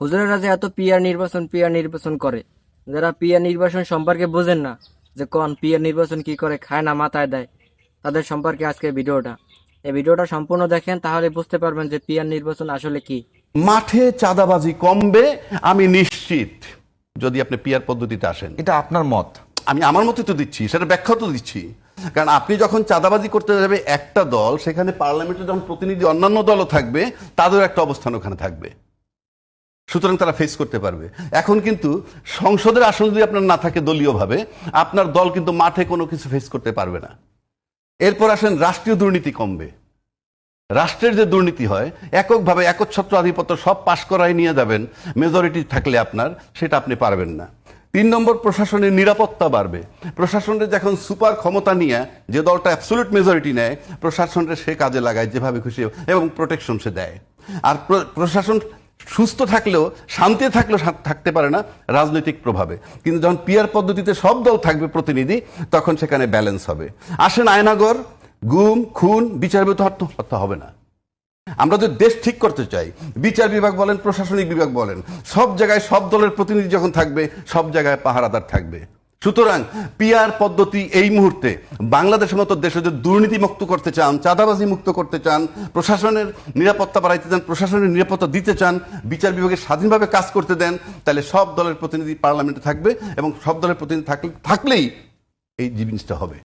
হুজুরেরা যে এত পিয়ার নির্বাচন পিয়ার নির্বাচন করে। যারা পিয়ার নির্বাচন সম্পর্কে বোঝেন না যে কোন পিয়ার নির্বাচন কি করে খায় না মাথায় দেয় তাদের সম্পর্কে আজকে ভিডিওটা। এই ভিডিওটা সম্পূর্ণ দেখেন তাহলে বুঝতে পারবেন যে পিয়ার নির্বাচন আসলে কি। মাঠে চাঁদাবাজি কমবে আমি নিশ্চিত যদি আপনি পিয়ার পদ্ধতিতে আসেন। এটা আপনার মত। আমি আমার মতে তো দিচ্ছি সেটা ব্যাখ্যা তো দিচ্ছি। কারণ আপনি যখন চাঁদাবাজি করতে যাবে একটা দল সেখানে পার্লামেন্টে যখন প্রতিনিধি অন্যান্য দলও থাকবে তাদেরও একটা অবস্থান ওখানে থাকবে। সুতরাং তারা ফেস করতে পারবে। এখন কিন্তু সংসদের আসন যদি আপনার না থাকে দলীয়ভাবে, আপনার দল কিন্তু মাঠে কোনো কিছু ফেস করতে পারবে না। এরপর আসেন রাষ্ট্রীয় দুর্নীতি কমবে। রাষ্ট্রের যে দুর্নীতি হয়, এককভাবে একচ্ছত্র আধিপত্য সব পাশ করাই নিয়ে যাবেন মেজরিটি থাকলে আপনার, সেটা আপনি পারবেন না। তিন নম্বর, প্রশাসনের নিরাপত্তা বাড়বে। প্রশাসনের যখন সুপার ক্ষমতা নিয়ে, যে দলটা অ্যাবসোলুট মেজরিটি নেয় প্রশাসনের সে কাজে লাগায়, যেভাবে খুশি এবং প্রোটেকশন সে দেয়। আর প্র- প্রশাসন সুস্থ থাকলেও, শান্তি থাকলেও থাকতে পারে না রাজনৈতিক প্রভাবে। কিন্তু যখন পিয়ার পদ্ধতিতে সব দল থাকবে প্রতিনিধি, তখন সেখানে ব্যালেন্স হবে। আসেন আয়নাগর, গুম, খুন বিচার হত্যা হবে না। আমরা যদি দেশ ঠিক করতে চাই, বিচার বিভাগ বলেন, প্রশাসনিক বিভাগ বলেন, সব জায়গায় সব দলের প্রতিনিধি যখন থাকবে, সব জায়গায় পাহারাদার থাকবে। সুতরাং পিয়ার পদ্ধতি এই মুহূর্তে বাংলাদেশের মতো দেশে যদি দুর্নীতি মুক্ত করতে চান, চাঁদাবাজি মুক্ত করতে চান, প্রশাসনের নিরাপত্তা বাড়াইতে চান, প্রশাসনের নিরাপত্তা দিতে চান, বিচার বিভাগে স্বাধীনভাবে কাজ করতে দেন, তাহলে সব দলের প্রতিনিধি পার্লামেন্টে থাকবে এবং সব দলের প্রতিনিধি থাকলে থাকলেই এই জিনিসটা হবে।